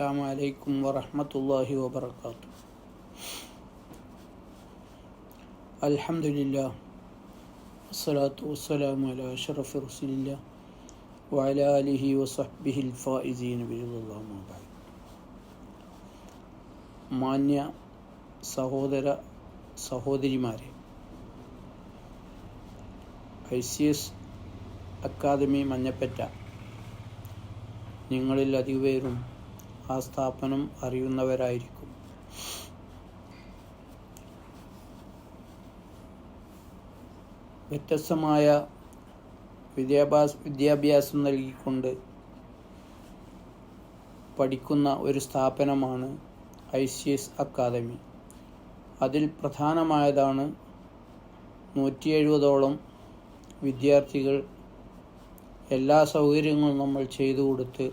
السلام عليكم ورحمة الله وبركاته الحمد لله والصلاة والسلام على أشرف رسول الله وعلى آله وصحبه الفائزين برضا الله ما بعد മാന്യ സഹോദര സഹോദരിമാരെ I C S academy Manjappatta നിങ്ങളിൽ അധികപേരും ആ സ്ഥാപനം അറിയുന്നവരായിരിക്കും. വ്യത്യസ്തമായ വിദ്യാഭ്യാസ വിദ്യാഭ്യാസം നൽകിക്കൊണ്ട് പഠിക്കുന്ന ഒരു സ്ഥാപനമാണ് ഐ സി എസ് അക്കാദമി. അതിൽ പ്രധാനമായതാണ് നൂറ്റി എഴുപതോളം വിദ്യാർത്ഥികൾ എല്ലാ സൗകര്യങ്ങളും നമ്മൾ ചെയ്തു കൊടുത്ത്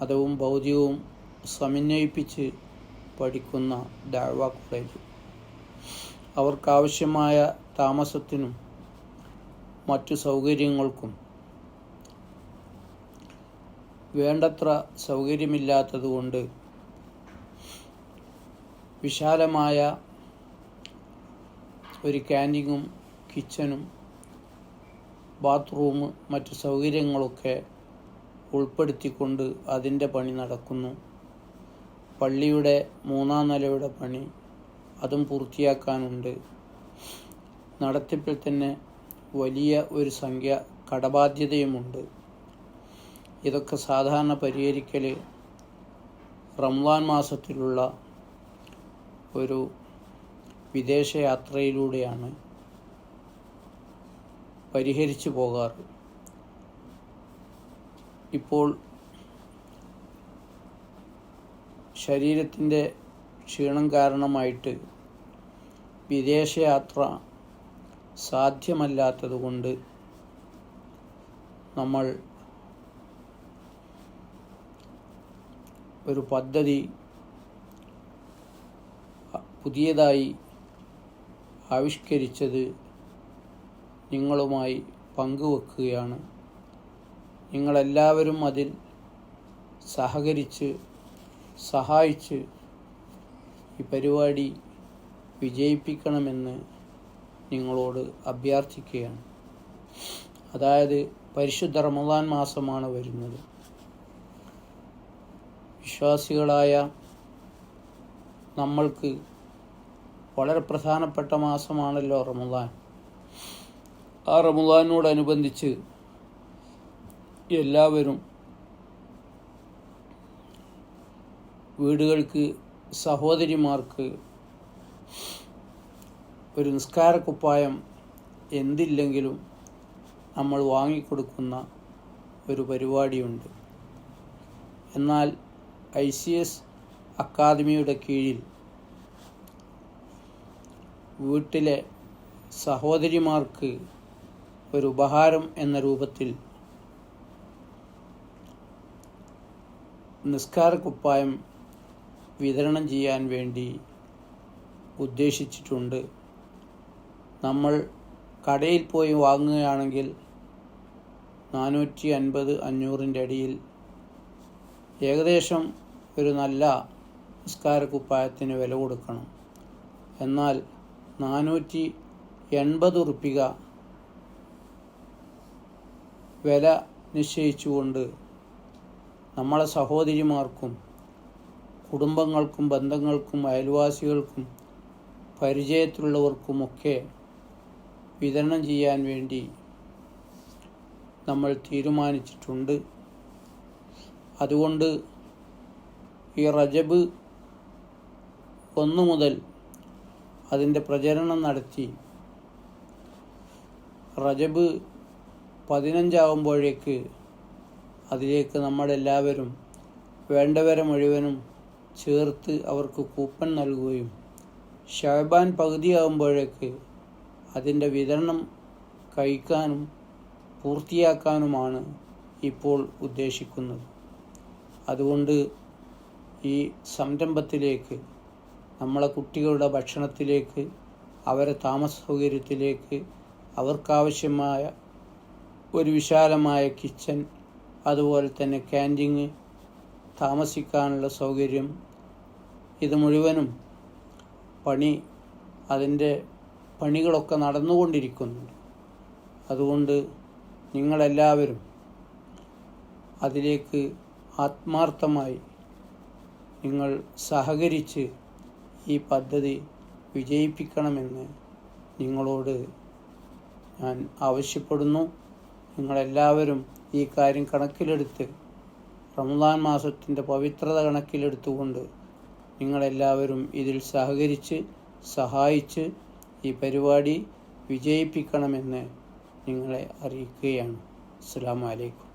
മതവും ഭൗതികവും സമന്വയിപ്പിച്ച് പഠിക്കുന്ന ദാഴ്വ കോളേജ്. അവർക്കാവശ്യമായ താമസത്തിനും മറ്റു സൗകര്യങ്ങൾക്കും വേണ്ടത്ര സൗകര്യമില്ലാത്തതുകൊണ്ട് വിശാലമായ ഒരു ക്യാന്റീനും കിച്ചനും ബാത്റൂം മറ്റു സൗകര്യങ്ങളൊക്കെ ഉൾപ്പെടുത്തിക്കൊണ്ട് അതിന്റെ പണി നടക്കുന്നു. പള്ളിയുടെ മൂന്നാം നിലയുടെ പണി അതും പൂർത്തിയാക്കാനുണ്ട്. നടത്തിപ്പിൽ തന്നെ വലിയ ഒരു സംഖ്യ കടബാധ്യതയുമുണ്ട്. ഇതൊക്കെ സാധാരണ പരിഹരിക്കൽ റംലാൻ മാസത്തിലുള്ള ഒരു വിദേശയാത്രയിലൂടെയാണ് പരിഹരിച്ചു പോകാറ്. ഇപ്പോൾ ശരീരത്തിന്റെ ക്ഷീണം കാരണമായിട്ട് വിദേശയാത്ര സാധ്യമല്ലാത്തതുകൊണ്ട് നമ്മൾ ഒരു പദ്ധതി പുതിയതായി ആവിഷ്കരിച്ചത് നിങ്ങളുമായി പങ്കുവെക്കുകയാണ്. നിങ്ങളെല്ലാവരും അതിൽ സഹകരിച്ച് സഹായിച്ച് ഈ പരിപാടി വിജയിപ്പിക്കണമെന്ന് നിങ്ങളോട് അഭ്യർത്ഥിക്കുകയാണ്. അതായത് പരിശുദ്ധ റമദാൻ മാസമാണ് വരുന്നത്. വിശ്വാസികളായ നമ്മൾക്ക് വളരെ പ്രധാനപ്പെട്ട മാസമാണല്ലോ റമദാൻ. ആ റമദാനോടനുബന്ധിച്ച് എല്ലാവരും വീടുകൾക്ക് സഹോദരിമാർക്ക് ഒരു നിസ്കാരക്കുപ്പായം എന്തില്ലെങ്കിലും നമ്മൾ വാങ്ങിക്കൊടുക്കുന്ന ഒരു പരിപാടിയുണ്ട്. എന്നാൽ ഐ സി എസ് അക്കാദമിയുടെ കീഴിൽ വീട്ടിലെ സഹോദരിമാർക്ക് ഒരു ഉപഹാരം എന്ന രൂപത്തിൽ നിസ്കാരക്കുപ്പായം വിതരണം ചെയ്യാൻ വേണ്ടി ഉദ്ദേശിച്ചിട്ടുണ്ട്. നമ്മൾ കടയിൽ പോയി വാങ്ങുകയാണെങ്കിൽ നാനൂറ്റി അൻപത് അഞ്ഞൂറിന്റെ അടിയിൽ ഏകദേശം ഒരു നല്ല നിസ്കാരക്കുപ്പായത്തിന് വില കൊടുക്കണം. എന്നാൽ നാനൂറ്റി എൺപത് ഉറുപ്പിക വില നിശ്ചയിച്ചുകൊണ്ട് നമ്മളെ സഹോദരിമാർക്കും കുടുംബങ്ങൾക്കും ബന്ധങ്ങൾക്കും അയൽവാസികൾക്കും പരിചയത്തിലുള്ളവർക്കുമൊക്കെ വിതരണം ചെയ്യാൻ വേണ്ടി നമ്മൾ തീരുമാനിച്ചിട്ടുണ്ട്. അതുകൊണ്ട് ഈ റജബ് ഒന്നു മുതൽ അതിന്റെ പ്രചരണം നടത്തി റജബ് പതിനഞ്ചാവുമ്പോഴേക്ക് അതിലേക്ക് നമ്മളെല്ലാവരും വേണ്ടവരെ മുഴുവനും ചേർത്ത് അവർക്ക് കൂപ്പൺ നൽകുകയും ഷാബാൻ പകുതിയാകുമ്പോഴേക്ക് അതിന്റെ വിതരണം കഴിക്കാനും പൂർത്തിയാക്കാനുമാണ് ഇപ്പോൾ ഉദ്ദേശിക്കുന്നത്. അതുകൊണ്ട് ഈ സംരംഭത്തിലേക്ക് നമ്മളെ കുട്ടികളുടെ ഭക്ഷണത്തിലേക്ക് അവരെ താമസ സൗകര്യത്തിലേക്ക് അവർക്കാവശ്യമായ ഒരു വിശാലമായ കിച്ചൺ അതുപോലെ തന്നെ ക്യാന്റീന് താമസിക്കാനുള്ള സൗകര്യം ഇത് മുഴുവനും പണി അതിന്റെ പണികളൊക്കെ നടന്നുകൊണ്ടിരിക്കുന്നുണ്ട് അതുകൊണ്ട് നിങ്ങളെല്ലാവരും അതിലേക്ക് ആത്മാർത്ഥമായി നിങ്ങൾ സഹകരിച്ച് ഈ പദ്ധതി വിജയിപ്പിക്കണമെന്ന് നിങ്ങളോട് ഞാൻ ആവശ്യപ്പെടുന്നു. നിങ്ങളെല്ലാവരും ഈ കാര്യം കണക്കിലെടുത്ത് റമദാൻ മാസത്തിന്റെ പവിത്രത കണക്കിലെടുത്തുകൊണ്ട് നിങ്ങളെല്ലാവരും ഇതിൽ സഹകരിച്ച് സഹായിച്ച് ഈ പരിപാടി വിജയിപ്പിക്കണമെന്ന് നിങ്ങളെ അറിയിക്കുകയാണ്. അസ്സാം വലൈക്കും